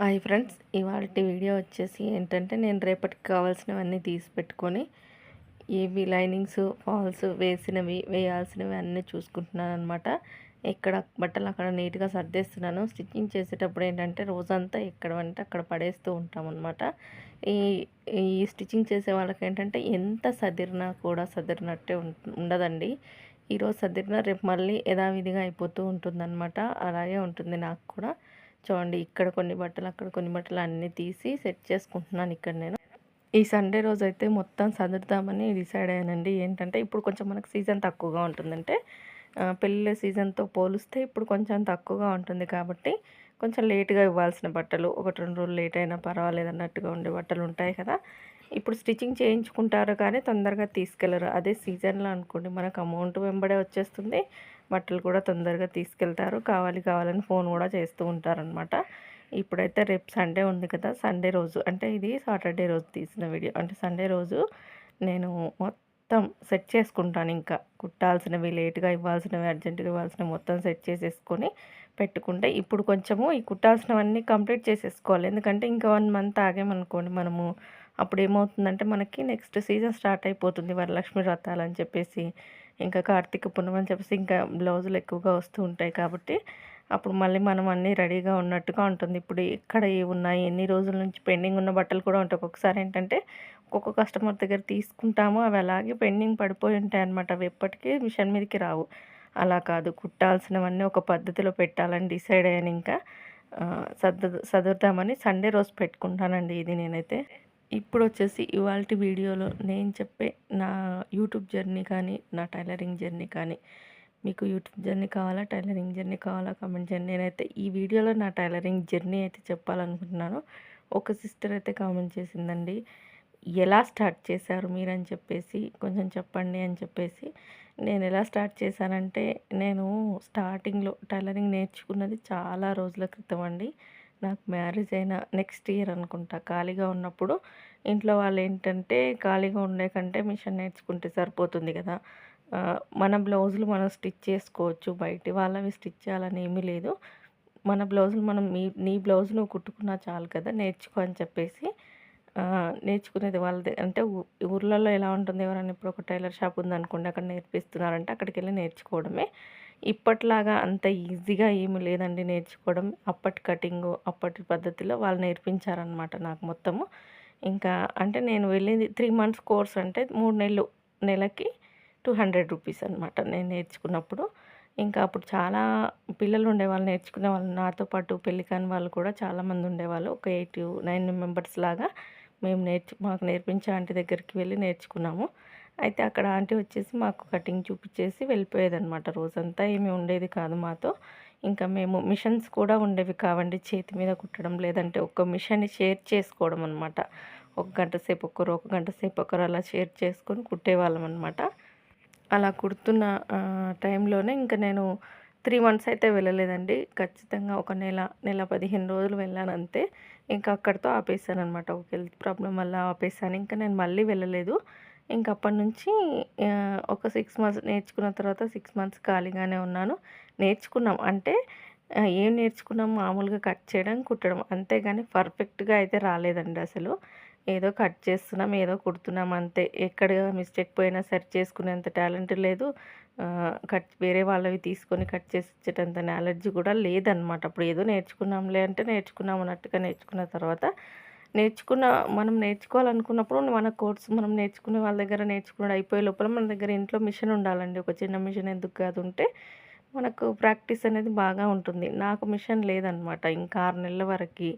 Hi friends ఇవాళ video వచ్చేసి ఏంటంటే నేను రేపటికి కావాల్సినవన్నీ తీసి పెట్టుకొని ఏవి లైనింగ్స్ ఫాల్స్ వేసినవి వేయాల్సినవి అన్నీ చూసుకుంటున్నాను అనమాట ఎక్కడ బట్టలు అక్కడ నీట్గా సర్దేస్తున్నాను. స్టిచ్చింగ్ చేసేటప్పుడు ఏంటంటే రోజంతా ఎక్కడ అంటే అక్కడ పడేస్తూ ఉంటామన్నమాట ఈ ఈ స్టిచ్చింగ్ చేసే వాళ్ళకి ఏంటంటే ఎంత సదిరినా కూడా సదిరినట్టే ఉండదండి. ఈరోజు సదిరినా రేపు మళ్ళీ యథావిధిగా అయిపోతూ ఉంటుందన్నమాట. అలాగే ఉంటుంది నాకు కూడా. చూడండి ఇక్కడ కొన్ని బట్టలు అక్కడ కొన్ని బట్టలు అన్నీ తీసి సెట్ చేసుకుంటున్నాను ఇక్కడ నేను. ఈ సండే రోజు అయితే మొత్తం సదురుదామని డిసైడ్ అయ్యానండి. ఏంటంటే ఇప్పుడు కొంచెం మనకు సీజన్ తక్కువగా ఉంటుందంటే పెళ్ళి సీజన్తో పోలిస్తే ఇప్పుడు కొంచెం తక్కువగా ఉంటుంది కాబట్టి కొంచెం లేట్గా ఇవ్వాల్సిన బట్టలు ఒకటి రెండు రోజులు లేట్ అయినా పర్వాలేదు అన్నట్టుగా ఉండే బట్టలు ఉంటాయి కదా. ఇప్పుడు స్టిచ్చింగ్ చేయించుకుంటారు కానీ తొందరగా తీసుకెళ్ళరు. అదే సీజన్లో అనుకోండి మనకు అమౌంట్ వెంబడే వచ్చేస్తుంది. బట్టలు కూడా తొందరగా తీసుకెళ్తారు. కావాలి కావాలని ఫోన్ కూడా చేస్తూ ఉంటారనమాట ఇప్పుడైతే రేపు సండే ఉంది కదా సండే రోజు. అంటే ఇది సాటర్డే రోజు తీసిన వీడియో. అంటే సండే రోజు నేను మొత్తం సెట్ చేసుకుంటాను ఇంకా. కుట్టాల్సినవి లేట్గా ఇవ్వాల్సినవి అర్జెంటుగా ఇవ్వాల్సినవి మొత్తం సెట్ చేసేసుకొని పెట్టుకుంటే ఇప్పుడు కొంచెము ఈ కుట్టాల్సినవన్నీ కంప్లీట్ చేసేసుకోవాలి. ఎందుకంటే ఇంకా వన్ మంత్ ఆగామనుకోండి మనము అప్పుడు ఏమవుతుందంటే మనకి నెక్స్ట్ సీజన్ స్టార్ట్ అయిపోతుంది వరలక్ష్మి వ్రతాలు అని చెప్పేసి ఇంకా కార్తీక పుణ్యం అని చెప్పేసి ఇంకా బ్లౌజులు ఎక్కువగా వస్తూ ఉంటాయి కాబట్టి అప్పుడు మళ్ళీ మనం అన్నీ రెడీగా ఉన్నట్టుగా ఉంటుంది. ఇప్పుడు ఎక్కడ ఏ ఉన్నాయి ఎన్ని రోజుల నుంచి పెండింగ్ ఉన్న బట్టలు కూడా ఉంటాయి. ఒక్కొక్కసారి ఏంటంటే ఒక్కొక్క కస్టమర్ దగ్గర తీసుకుంటాము అవి అలాగే పెండింగ్ పడిపోయి ఉంటాయి అనమాట అవి ఎప్పటికీ మిషన్ మీదకి రావు. అలా కాదు కుట్టాల్సినవన్నీ ఒక పద్ధతిలో పెట్టాలని డిసైడ్ అయ్యాను ఇంకా సర్దు సదురుదామని సండే రోజు పెట్టుకుంటానండి ఇది నేనైతే. ఇప్పుడు వచ్చేసి ఇవాళ వీడియోలో నేను చెప్పే నా యూట్యూబ్ జర్నీ కానీ నా టైలరింగ్ జర్నీ కానీ మీకు యూట్యూబ్ జర్నీ కావాలా టైలరింగ్ జర్నీ కావాలా కామెంట్ జర్నీ నేనైతే ఈ వీడియోలో నా టైలరింగ్ జర్నీ అయితే చెప్పాలనుకుంటున్నాను. ఒక సిస్టర్ అయితే కామెంట్ చేసిందండి ఎలా స్టార్ట్ చేశారు మీరు? అని చెప్పేసి కొంచెం చెప్పండి అని చెప్పేసి నేను ఎలా స్టార్ట్ చేశానంటే నేను స్టార్టింగ్లో టైలరింగ్ నేర్చుకున్నది చాలా రోజుల క్రితం అండి. నాకు మ్యారేజ్ అయిన నెక్స్ట్ ఇయర్ అనుకుంటా ఖాళీగా ఉన్నప్పుడు. ఇంట్లో వాళ్ళు ఏంటంటే ఖాళీగా ఉండే కంటే మిషన్ నేర్చుకుంటే సరిపోతుంది కదా. మన బ్లౌజులు మనం స్టిచ్ చేసుకోవచ్చు. బయట వాళ్ళవి స్టిచ్ చేయాలని ఏమీ లేదు. మన బ్లౌజులు మనం మీ నీ బ్లౌజ్ నువ్వు కుట్టుకున్నా చాలు కదా నేర్చుకో అని చెప్పేసి నేర్చుకునేది వాళ్ళది. అంటే ఊర్లలో ఎలా ఉంటుంది ఎవరైనా ఇప్పుడు ఒక టైలర్ షాప్ ఉందనుకోండి అక్కడ నేర్పిస్తున్నారంటే అక్కడికి వెళ్ళి నేర్చుకోవడమే. ఇప్పట్లాగా అంత ఈజీగా ఏమి లేదండి నేర్చుకోవడం. అప్పటి కటింగ్ అప్పటి పద్ధతిలో వాళ్ళు నేర్పించారనమాట నాకు మొత్తము. ఇంకా అంటే నేను వెళ్ళింది త్రీ మంత్స్ కోర్స్ అంటే మూడు నెలలు నెలకి టూ హండ్రెడ్ రూపీస్ అనమాట నేను నేర్చుకున్నప్పుడు. ఇంకా అప్పుడు చాలా పిల్లలు ఉండేవాళ్ళు నేర్చుకునే వాళ్ళు. నాతో పాటు పెళ్ళి కాని వాళ్ళు కూడా చాలామంది ఉండేవాళ్ళు. ఒక ఎయిట్ నైన్ మెంబర్స్ లాగా మేము నేర్చు మాకు నేర్పించే ఆంటీ దగ్గరికి వెళ్ళి నేర్చుకున్నాము. అయితే అక్కడ ఆంటీ వచ్చేసి మాకు కటింగ్ చూపించేసి వెళ్ళిపోయేదనమాట రోజంతా ఏమీ ఉండేది కాదు మాతో. ఇంకా మేము మిషన్స్ కూడా ఉండేవి కావండి. చేతి మీద కుట్టడం లేదంటే ఒక్క మిషన్ని షేర్ చేసుకోవడం అనమాట ఒక గంట సేపు ఒకరు ఒక గంట సేపు ఒకరు అలా షేర్ చేసుకొని కుట్టేవాళ్ళం అనమాట అలా కుడుతున్న టైంలోనే ఇంకా నేను త్రీ మంత్స్ అయితే వెళ్ళలేదండి. ఖచ్చితంగా ఒక నెల నెల పదిహేను రోజులు వెళ్ళాను అంతే. ఇంకా అక్కడితో ఆపేసాను అనమాట ఒక హెల్త్ ప్రాబ్లం వల్ల ఆపేసాను ఇంకా నేను మళ్ళీ వెళ్ళలేదు. ఇంక అప్పటి నుంచి ఒక సిక్స్ మంత్స్ నేర్చుకున్న తర్వాత సిక్స్ మంత్స్ ఖాళీగానే ఉన్నాను. నేర్చుకున్నాం. అంటే ఏం నేర్చుకున్నాం? మామూలుగా కట్ చేయడం కుట్టడం. అంతేగాని పర్ఫెక్ట్గా అయితే రాలేదండి అసలు. ఏదో కట్ చేస్తున్నాం ఏదో కుడుతున్నాం అంతే. ఎక్కడ మిస్టేక్ పోయినా సరి చేసుకునేంత టాలెంట్ లేదు. కట్ వేరే వాళ్ళవి తీసుకొని కట్ చేసి ఇచ్చేటంత నాలెడ్జ్ కూడా లేదనమాట అప్పుడు ఏదో నేర్చుకున్నాంలే అంటే నేర్చుకున్నాం అన్నట్టుగా నేర్చుకున్న తర్వాత నేర్చుకున్న మనం నేర్చుకోవాలనుకున్నప్పుడు మన కోర్స్ మనం నేర్చుకునే వాళ్ళ దగ్గర నేర్చుకున్నాడు అయిపోయే లోపల మన దగ్గర ఇంట్లో మిషన్ ఉండాలండి. ఒక చిన్న మిషన్ ఎందుకు కాదు ఉంటే మనకు ప్రాక్టీస్ అనేది బాగా ఉంటుంది. నాకు మిషన్ లేదనమాట. ఇంకా ఆరు నెలల వరకు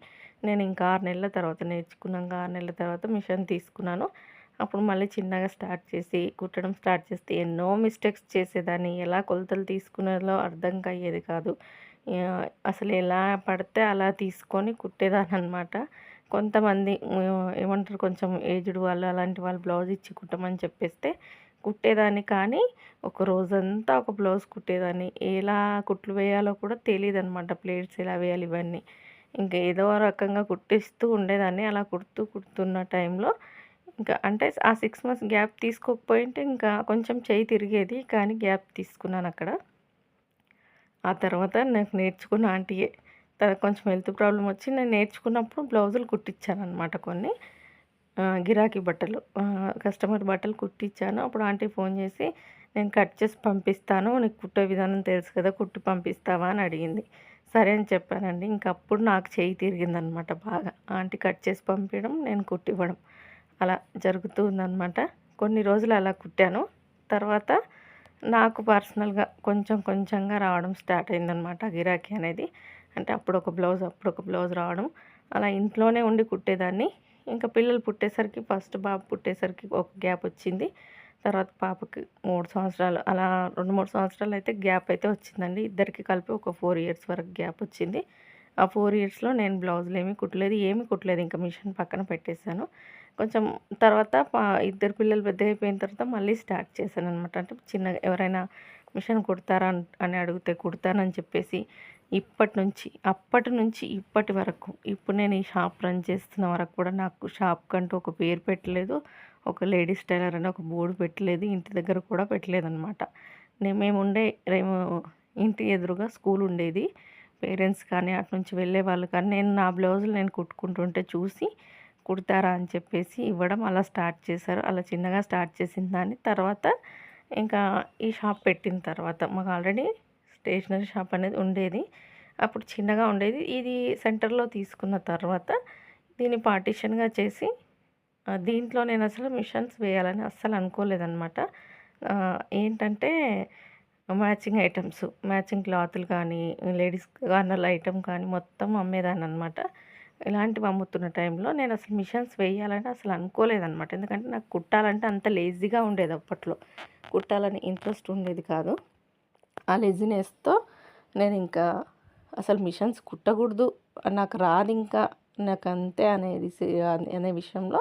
నేను ఇంకా ఆరు నెలల తర్వాత నేర్చుకున్నాక ఆరు నెలల తర్వాత మిషన్ తీసుకున్నాను. అప్పుడు మళ్ళీ చిన్నగా స్టార్ట్ చేసి కుట్టడం స్టార్ట్ చేస్తే ఎన్నో మిస్టేక్స్ చేసేదాన్ని. ఎలా కొలతలు తీసుకునేదో అర్థం అయ్యేది కాదు. అసలు ఎలా పడితే అలా తీసుకొని కుట్టేదాన్ని అనమాట కొంతమంది ఏమంటారు కొంచెం ఏజ్డ్ వాళ్ళు అలాంటి వాళ్ళు బ్లౌజ్ ఇచ్చి కుట్టమని చెప్పేస్తే కుట్టేదాన్ని. కానీ ఒక రోజంతా ఒక బ్లౌజ్ కుట్టేదాన్ని. ఎలా కుట్లు వేయాలో కూడా తెలియదు అనమాట ప్లేట్స్ ఎలా వేయాలి ఇవన్నీ. ఇంకా ఏదో రకంగా కుట్టిస్తూ ఉండేదాన్ని. అలా కుడుతూ కుడుతున్న టైంలో ఇంకా అంటే ఆ సిక్స్ మంత్స్ గ్యాప్ తీసుకోకపోయింటే ఇంకా కొంచెం చేయి తిరిగేది. కానీ గ్యాప్ తీసుకున్నాను అక్కడ. ఆ తర్వాత నాకు నేర్చుకున్న ఆంటీయే తనకు కొంచెం హెల్త్ ప్రాబ్లం వచ్చి నేను నేర్చుకున్నప్పుడు బ్లౌజులు కుట్టించాను అనమాట కొన్ని గిరాకీ బట్టలు కస్టమర్ బట్టలు కుట్టించాను అప్పుడు ఆంటీ ఫోన్ చేసి నేను కట్ చేసి పంపిస్తాను నీకు కుట్టే విధానం తెలుసు కదా కుట్టి పంపిస్తావా? అని అడిగింది. సరే అని చెప్పానండి. ఇంక అప్పుడు నాకు చేయి తిరిగిందనమాట బాగా. ఆంటీ కట్ చేసి పంపించడం నేను కుట్టివ్వడం అలా జరుగుతూ ఉందనమాట కొన్ని రోజులు అలా కుట్టాను. తర్వాత నాకు పర్సనల్గా కొంచెం కొంచెంగా రావడం స్టార్ట్ అయిందనమాట గిరాకీ అనేది. అంటే అప్పుడు ఒక బ్లౌజ్ అప్పుడు ఒక బ్లౌజ్ రావడం. అలా ఇంట్లోనే ఉండి కుట్టేదాన్ని. ఇంకా పిల్లలు పుట్టేసరికి ఫస్ట్ బాబు పుట్టేసరికి ఒక గ్యాప్ వచ్చింది. తర్వాత పాపకి మూడు సంవత్సరాలు అలా రెండు మూడు సంవత్సరాలు అయితే గ్యాప్ అయితే వచ్చిందండి. ఇద్దరికి కలిపి ఒక ఫోర్ ఇయర్స్ వరకు గ్యాప్ వచ్చింది. ఆ ఫోర్ ఇయర్స్లో నేను బ్లౌజులు ఏమీ కుట్టలేదు ఏమీ కుట్టలేదు. ఇంకా మిషన్ పక్కన పెట్టేశాను. కొంచెం తర్వాత పా ఇద్దరు పిల్లలు పెద్ద అయిపోయిన తర్వాత మళ్ళీ స్టార్ట్ చేశాను అనమాట అంటే చిన్నగా ఎవరైనా మిషన్ కుడతారా అని అడిగితే కుడతానని చెప్పేసి ఇప్పటి నుంచి అప్పటి నుంచి ఇప్పటి వరకు. ఇప్పుడు నేను ఈ షాప్ రన్ చేస్తున్న వరకు కూడా నాకు షాప్ కంటూ ఒక పేరు పెట్టలేదు. ఒక లేడీస్ టైలర్ అని ఒక బోర్డు పెట్టలేదు. ఇంటి దగ్గర కూడా పెట్టలేదు అనమాట మేముండే మేము రేము ఇంటి ఎదురుగా స్కూల్ ఉండేది. పేరెంట్స్ కానీ అటు నుంచి వెళ్ళే వాళ్ళు కానీ నేను నా బ్లౌజులు నేను కుట్టుకుంటుంటే చూసి కుడతారా అని చెప్పేసి ఇవ్వడం అలా స్టార్ట్ చేశారు. అలా చిన్నగా స్టార్ట్ చేసిన దాన్ని తర్వాత ఇంకా ఈ షాప్ పెట్టిన తర్వాత మాకు ఆల్రెడీ స్టేషనరీ షాప్ అనేది ఉండేది. అప్పుడు చిన్నగా ఉండేది. ఇది సెంటర్లో తీసుకున్న తర్వాత దీన్ని పార్టీషన్గా చేసి దీంట్లో నేను అసలు మిషన్స్ వేయాలని అస్సలు అనుకోలేదన్నమాట. ఏంటంటే మ్యాచింగ్ ఐటమ్స్ మ్యాచింగ్ క్లాతులు కానీ లేడీస్ కార్నర్ ఐటమ్ కానీ మొత్తం అమ్మేదాన్ని అనమాట ఇలాంటివి అమ్ముతున్న టైంలో నేను అసలు మిషన్స్ వేయాలని అసలు అనుకోలేదన్నమాట. ఎందుకంటే నాకు కుట్టాలంటే అంత లేజీగా ఉండేది అప్పట్లో. కుట్టాలని ఇంట్రెస్ట్ ఉండేది కాదు. ఆ లెజినెస్తో నేను ఇంకా అసలు మిషన్స్ కుట్టకూడదు. నాకు రాదు ఇంకా. నాకు అంతే అనేది అనే విషయంలో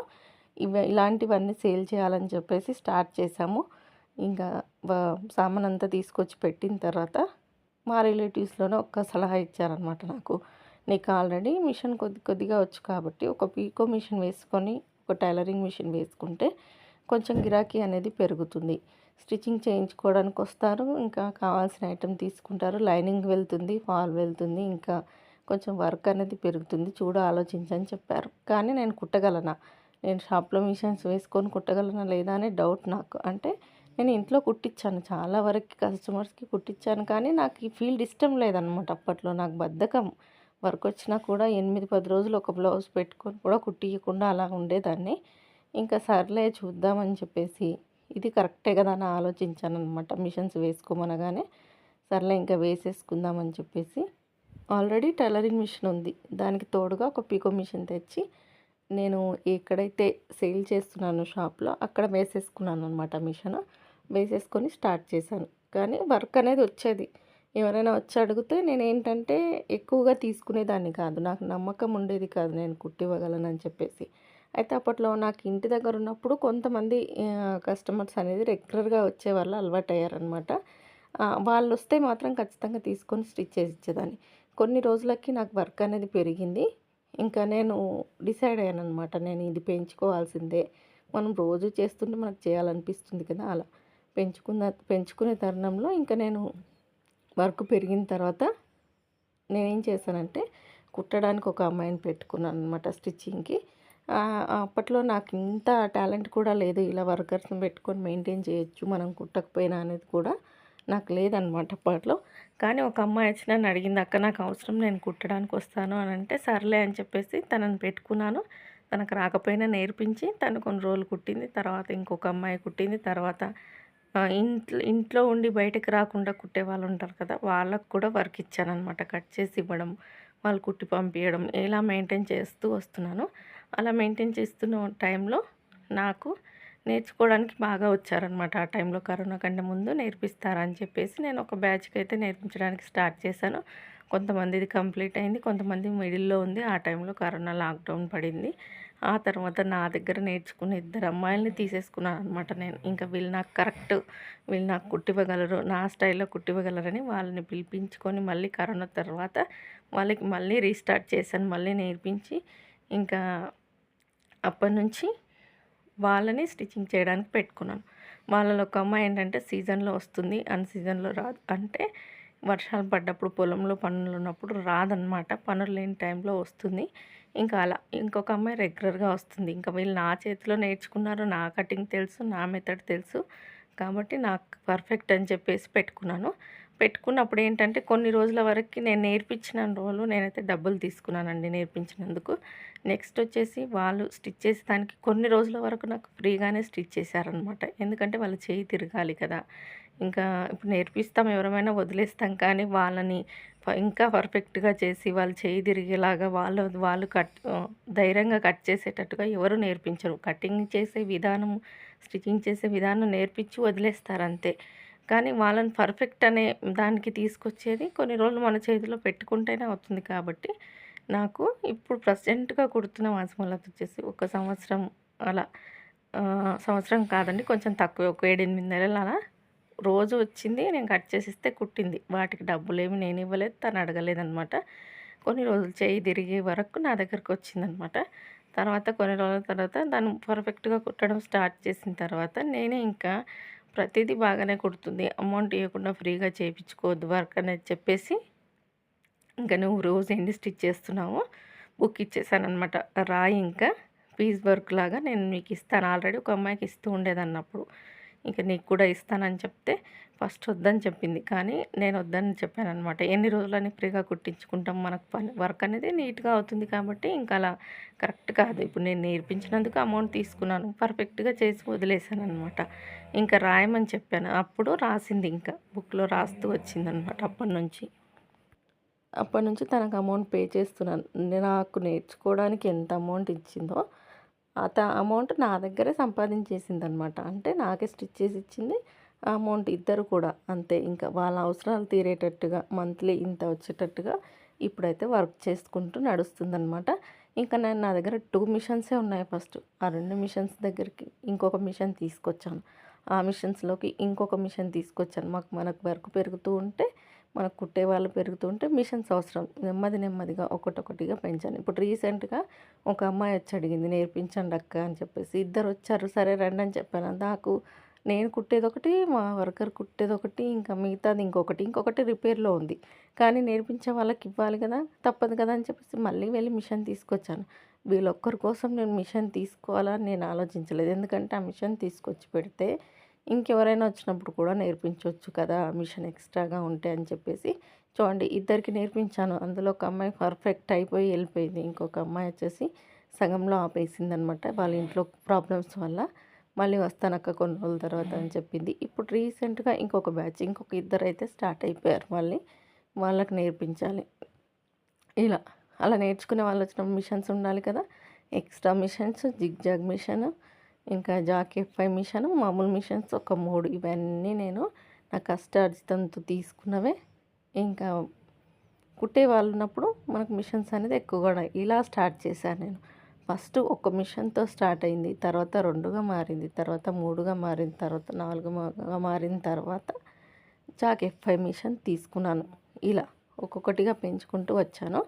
ఇవి ఇలాంటివన్నీ సేల్ చేయాలని చెప్పేసి స్టార్ట్ చేశాము. ఇంకా సామాన్ అంతా తీసుకొచ్చి పెట్టిన తర్వాత మా రిలేటివ్స్లోనే ఒక్క సలహా ఇచ్చారనమాట నాకు. నీకు ఆల్రెడీ మిషన్ కొద్ది కొద్దిగా వచ్చు కాబట్టి ఒక పీకో మిషన్ వేసుకొని ఒక టైలరింగ్ మిషన్ వేసుకుంటే కొంచెం గిరాకీ అనేది పెరుగుతుంది. స్టిచ్చింగ్ చేయించుకోవడానికి వస్తారు. ఇంకా కావాల్సిన ఐటెం తీసుకుంటారు. లైనింగ్ వెళ్తుంది ఫాల్ వెళ్తుంది ఇంకా కొంచెం వర్క్ అనేది పెరుగుతుంది. చూడు ఆలోచించని చెప్పారు. కానీ నేను కుట్టగలనా? నేను షాప్లో మిషన్స్ వేసుకొని కుట్టగలనా లేదా అనే డౌట్ నాకు. అంటే నేను ఇంట్లో కుట్టించాను చాలా వరకు కస్టమర్స్కి కుట్టించాను కానీ నాకు ఈ ఫీల్డ్ ఇష్టం లేదనమాట అప్పట్లో. నాకు బద్ధకం. వర్క్ వచ్చినా కూడా ఎనిమిది పది రోజులు ఒక బ్లౌజ్ పెట్టుకొని కూడా కుట్టియకుండా అలా ఉండేదాన్ని. ఇంకా సర్లే చూద్దామని చెప్పేసి ఇది కరెక్టే కదా అని ఆలోచించాను అనమాట మిషన్స్ వేసుకోమనగానే సర్లే ఇంకా వేసేసుకుందామని చెప్పేసి ఆల్రెడీ టైలరింగ్ మిషన్ ఉంది. దానికి తోడుగా ఒక పీకో మిషన్ తెచ్చి నేను ఎక్కడైతే సేల్ చేస్తున్నాను షాప్లో అక్కడ వేసేసుకున్నాను అనమాట మిషన్. వేసేసుకొని స్టార్ట్ చేశాను. కానీ వర్క్ అనేది వచ్చేది. ఎవరైనా వచ్చి అడిగితే నేను ఏంటంటే ఎక్కువగా తీసుకునేదాన్ని కాదు. నాకు నమ్మకం ఉండేది కాదు నేను కుట్టివ్వగలనని చెప్పేసి. అయితే అప్పట్లో నాకు ఇంటి దగ్గర ఉన్నప్పుడు కొంతమంది కస్టమర్స్ అనేది రెగ్యులర్గా వచ్చే వాళ్ళు అలవాటు అయ్యారనమాట వాళ్ళు వస్తే మాత్రం ఖచ్చితంగా తీసుకొని స్టిచ్ చేసి ఇచ్చేదాన్ని. కొన్ని రోజులకి నాకు వర్క్ అనేది పెరిగింది. ఇంకా నేను డిసైడ్ అయ్యాను అనమాట నేను ఇది పెంచుకోవాల్సిందే. మనం రోజు చేస్తుంటే మనకు చేయాలనిపిస్తుంది కదా అలా. పెంచుకున్న పెంచుకునే తరుణంలో ఇంకా నేను వర్క్ పెరిగిన తర్వాత నేనేం చేశానంటే కుట్టడానికి ఒక అమ్మాయిని పెట్టుకున్నాను అనమాట స్టిచ్చింగ్కి అప్పట్లో నాకు ఇంత టాలెంట్ కూడా లేదు ఇలా వర్కర్స్ని పెట్టుకొని మెయింటైన్ చేయొచ్చు మనం కుట్టకపోయినా అనేది కూడా నాకు లేదనమాట అప్పట్లో. కానీ ఒక అమ్మాయి వచ్చి నన్ను అడిగింది అక్క నాకు అవసరం నేను కుట్టడానికి వస్తాను అని అంటే సర్లే అని చెప్పేసి తనని పెట్టుకున్నాను. తనకు రాకపోయినా నేర్పించి తను కొన్ని రోజులు కుట్టింది తర్వాత ఇంకొక అమ్మాయి కుట్టింది తర్వాత ఇంట్లో ఇంట్లో ఉండి బయటకు రాకుండా కుట్టే వాళ్ళు ఉంటారు కదా వాళ్ళకు కూడా వర్క్ ఇచ్చానమాట కట్ చేసి ఇవ్వడం వాళ్ళు కుట్టి పంపించడం ఇలా మెయింటైన్ చేస్తూ వస్తున్నాను. అలా మెయింటైన్ చేస్తున్న టైంలో నాకు నేర్చుకోవడానికి బాగా వచ్చారనమాట ఆ టైంలో కరోనా కంటే ముందు నేర్పిస్తారని చెప్పేసి నేను ఒక బ్యాచ్కి అయితే నేర్పించడానికి స్టార్ట్ చేశాను. కొంతమందిది కంప్లీట్ అయింది కొంతమంది మిడిల్లో ఉంది. ఆ టైంలో కరోనా లాక్డౌన్ పడింది. ఆ తర్వాత నా దగ్గర నేర్చుకున్న ఇద్దరు అమ్మాయిల్ని తీసేసుకున్నాను అనమాట నేను. ఇంకా వీళ్ళు నాకు కరెక్ట్ వీళ్ళు నాకు కుట్టివ్వగలరు నా స్టైల్లో కుట్టివ్వగలరని వాళ్ళని పిలిపించుకొని మళ్ళీ కరోనా తర్వాత వాళ్ళకి మళ్ళీ రీస్టార్ట్ చేశాను మళ్ళీ నేర్పించి ఇంకా అప్పటి నుంచి వాళ్ళని స్టిచ్చింగ్ చేయడానికి పెట్టుకున్నాను. వాళ్ళలో ఒక అమ్మాయి ఏంటంటే సీజన్లో వస్తుంది అన్ సీజన్లో రాదు అంటే వర్షాలు పడ్డప్పుడు పొలంలో పనులు ఉన్నప్పుడు రాదనమాట పనులు లేని టైంలో వస్తుంది. ఇంకా అలా ఇంకొక అమ్మాయి రెగ్యులర్గా వస్తుంది. ఇంకా వీళ్ళు నా చేతిలో నేర్చుకున్నారు నా కటింగ్ తెలుసు నా మెథడ్ తెలుసు. కాబట్టి నాకు పర్ఫెక్ట్ అని చెప్పేసి పెట్టుకున్నాను. పెట్టుకున్నప్పుడు ఏంటంటే కొన్ని రోజుల వరకు నేను నేర్పించిన రోజులు నేనైతే డబ్బులు తీసుకున్నానండి నేర్పించినందుకు. నెక్స్ట్ వచ్చేసి వాళ్ళు స్టిచ్ చేసేదానికి కొన్ని రోజుల వరకు నాకు ఫ్రీగానే స్టిచ్ చేశారనమాట ఎందుకంటే వాళ్ళు చేయి తిరగాలి కదా. ఇంకా ఇప్పుడు నేర్పిస్తాం ఎవరైనా వదిలేస్తాం కానీ వాళ్ళని ఇంకా పర్ఫెక్ట్గా చేసి వాళ్ళు చేయి తిరిగేలాగా వాళ్ళు వాళ్ళు కట్ ధైర్యంగా కట్ చేసేటట్టుగా ఎవరు నేర్పించరు. కటింగ్ చేసే విధానం స్టిచ్చింగ్ చేసే విధానం నేర్పించి వదిలేస్తారు అంతే కానీ వాళ్ళని పర్ఫెక్ట్ అనే దానికి తీసుకొచ్చేది కొన్ని రోజులు మన చేతిలో పెట్టుకుంటేనే అవుతుంది కాబట్టి నాకు ఇప్పుడు ప్రజెంట్గా కుడుతున్న మాసమూలత వచ్చేసి ఒక సంవత్సరం అలా సంవత్సరం కాదండి కొంచెం తక్కువ ఒక ఏడెనిమిది నెలలు అలా రోజు వచ్చింది నేను కట్ చేసిస్తే కుట్టింది. వాటికి డబ్బులు ఏమి నేను ఇవ్వలేదు తను అడగలేదనమాట. కొన్ని రోజులు చేయి తిరిగే వరకు నా దగ్గరకు వచ్చిందనమాట. తర్వాత కొన్ని రోజుల తర్వాత దాన్ని పర్ఫెక్ట్గా కుట్టడం స్టార్ట్ చేసిన తర్వాత నేనే ఇంకా ప్రతిదీ బాగానే కుడుతుంది. అమౌంట్ ఇవ్వకుండా ఫ్రీగా చేయించుకోవద్దు వర్క్ అనేది చెప్పేసి ఇంకా నువ్వు రోజు ఎన్ని స్టిచ్ చేస్తున్నావో బుక్ ఇచ్చేసానమాట రాయి ఇంకా పీస్ వర్క్ లాగా నేను మీకు ఇస్తాను. ఆల్రెడీ ఒక అమ్మాయికి ఇస్తూ ఉండేదన్నప్పుడు ఇంకా నీకు కూడా ఇస్తానని చెప్తే ఫస్ట్ వద్దని చెప్పింది. కానీ నేను వద్దని చెప్పాను అనమాట ఎన్ని రోజులని ఫ్రీగా కుట్టించుకుంటాం మనకు పని వర్క్ అనేది నీట్గా అవుతుంది కాబట్టి ఇంకా అలా కరెక్ట్ కాదు. ఇప్పుడు నేను నేర్పించినందుకు అమౌంట్ తీసుకున్నాను. పర్ఫెక్ట్గా చేసి వదిలేసాను అనమాట ఇంకా రాయమని చెప్పాను. అప్పుడు రాసింది ఇంకా. బుక్లో రాస్తూ వచ్చిందనమాట అప్పటి నుంచి. అప్పటి నుంచి తనకు అమౌంట్ పే చేస్తున్నాను. నాకు నేర్చుకోవడానికి ఎంత అమౌంట్ ఇచ్చిందో అత అమౌంట్ నా దగ్గరే సంపాదించేసింది అనమాట అంటే నాకే స్టిచ్ చేసి ఇచ్చింది ఆ అమౌంట్ ఇద్దరు కూడా అంతే. ఇంకా వాళ్ళ అవసరాలు తీరేటట్టుగా మంత్లీ ఇంత వచ్చేటట్టుగా ఇప్పుడైతే వర్క్ చేసుకుంటూ నడుస్తుందనమాట. ఇంకా నేను నా దగ్గర టూ మిషన్సే ఉన్నాయి ఫస్ట్. ఆ రెండు మిషన్స్ దగ్గరికి ఇంకొక మిషన్ తీసుకొచ్చాను. ఆ మిషన్స్లోకి ఇంకొక మిషన్ తీసుకొచ్చాను. మాకు మనకు వర్క్ పెరుగుతూ ఉంటే మనకు కుట్టే వాళ్ళు పెరుగుతుంటే మిషన్స్ అవసరం నెమ్మది నెమ్మదిగా ఒకటొకటిగా పెంచాను. ఇప్పుడు రీసెంట్గా ఒక అమ్మాయి వచ్చి అడిగింది నేర్పించండి అక్క అని చెప్పేసి. ఇద్దరు వచ్చారు సరే రండి అని చెప్పాను. నాకు నేను కుట్టేది ఒకటి మా వర్కర్ కుట్టేది ఒకటి ఇంకా మిగతాది ఇంకొకటి ఇంకొకటి రిపేర్లో ఉంది. కానీ నేర్పించే వాళ్ళకి ఇవ్వాలి కదా తప్పదు కదా అని చెప్పేసి మళ్ళీ వెళ్ళి మిషన్ తీసుకొచ్చాను. వీళ్ళొక్కరి కోసం నేను మిషన్ తీసుకోవాలని నేను ఆలోచించలేదు. ఎందుకంటే ఆ మిషన్ తీసుకొచ్చి పెడితే ఇంకెవరైనా వచ్చినప్పుడు కూడా నేర్పించవచ్చు కదా మిషన్ ఎక్స్ట్రాగా ఉంటే అని చెప్పేసి. చూడండి ఇద్దరికి నేర్పించాను. అందులో ఒక అమ్మాయి పర్ఫెక్ట్ అయిపోయి వెళ్ళిపోయింది. ఇంకొక అమ్మాయి వచ్చేసి సగంలో ఆపేసింది అనమాట వాళ్ళ ఇంట్లో ప్రాబ్లమ్స్ వల్ల. మళ్ళీ వస్తాను అక్క కొన్ని రోజుల తర్వాత అని చెప్పింది. ఇప్పుడు రీసెంట్గా ఇంకొక బ్యాచ్ ఇంకొక ఇద్దరు అయితే స్టార్ట్ అయిపోయారు మళ్ళీ. వాళ్ళకి నేర్పించాలి. ఇలా అలా నేర్చుకునే వాళ్ళు వచ్చిన మిషన్స్ ఉండాలి కదా. ఎక్స్ట్రా మిషన్స్ జిగ్జాగ్ మిషన్ ఇంకా జాకెట్ ఫైవ్ మిషన్ మామూలు మిషన్స్ ఒక మూడు ఇవన్నీ నేను నా కష్టార్జితంతో తీసుకున్నవే. ఇంకా కుట్టే వాళ్ళు ఉన్నప్పుడు మనకు మిషన్స్ అనేది ఎక్కువగా ఇలా స్టార్ట్ చేశాను నేను. ఫస్ట్ ఒక మిషన్తో స్టార్ట్ అయింది తర్వాత రెండుగా మారింది తర్వాత మూడుగా మారింది తర్వాత నాలుగుగా మారిన తర్వాత జాక్ ఎఫ్ మిషన్ తీసుకున్నాను. ఇలా ఒక్కొక్కటిగా పెంచుకుంటూ వచ్చాను.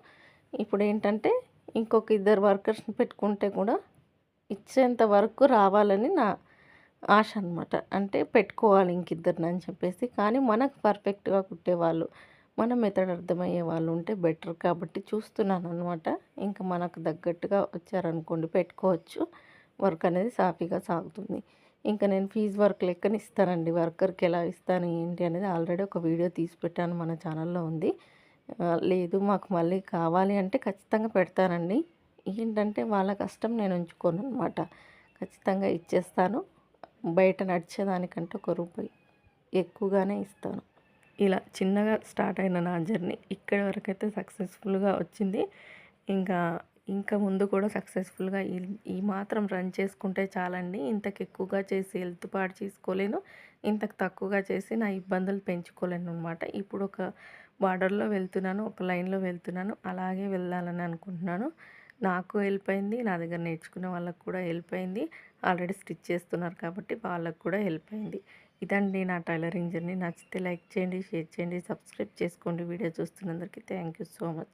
ఇప్పుడు ఏంటంటే ఇంకొక ఇద్దరు వర్కర్స్ని పెట్టుకుంటే కూడా ఇచ్చేంత వరకు రావాలని నా ఆశ అనమాట అంటే పెట్టుకోవాలి ఇంకిద్దరిని అని చెప్పేసి. కానీ మనకు పర్ఫెక్ట్గా కుట్టేవాళ్ళు మన మెథడ్ అర్థమయ్యే వాళ్ళు ఉంటే బెటర్ కాబట్టి చూస్తున్నాను అనమాట ఇంకా మనకు తగ్గట్టుగా వచ్చారనుకోండి పెట్టుకోవచ్చు. వర్క్ అనేది సాఫీగా సాగుతుంది. ఇంకా నేను ఫీజు వర్క్ లెక్కన ఇస్తానండి. వర్కర్కి ఎలా ఇస్తాను ఏంటి అనేది ఆల్రెడీ ఒక వీడియో తీసి పెట్టాను మన ఛానల్లో ఉంది. లేదు మాకు మళ్ళీ కావాలి అంటే ఖచ్చితంగా పెడతానండి. ఏంటంటే వాళ్ళ కష్టం నేను ఉంచుకోను అనమాట ఖచ్చితంగా ఇచ్చేస్తాను. బయట నడిచేదానికంటే ఒక రూపాయి ఎక్కువగానే ఇస్తాను. ఇలా చిన్నగా స్టార్ట్ అయిన నా జర్నీ ఇక్కడి వరకు అయితే సక్సెస్ఫుల్గా వచ్చింది. ఇంకా ఇంకా ముందు కూడా సక్సెస్ఫుల్గా ఈ ఈ మాత్రం రన్ చేసుకుంటే చాలండి. ఇంతకు ఎక్కువగా చేసి హెల్త్ పాడు చేసుకోలేను. ఇంతకు తక్కువగా చేసి నా ఇబ్బందులు పెంచుకోలేను అనమాట ఇప్పుడు ఒక బార్డర్లో వెళ్తున్నాను ఒక లైన్లో వెళ్తున్నాను. అలాగే వెళ్ళాలని అనుకుంటున్నాను. నాకు హెల్ప్ అయింది. నా దగ్గర నేర్చుకునే వాళ్ళకు కూడా హెల్ప్ అయింది. ఆల్రెడీ స్టిచ్ చేస్తున్నారు కాబట్టి వాళ్ళకు కూడా హెల్ప్ అయింది. ఇదండి నా టైలరింగ్ జర్నీ నచ్చితే లైక్ చేయండి షేర్ చేయండి సబ్స్క్రైబ్ చేసుకోండి. వీడియో చూస్తున్నందరికీ థ్యాంక్ యూ సో మచ్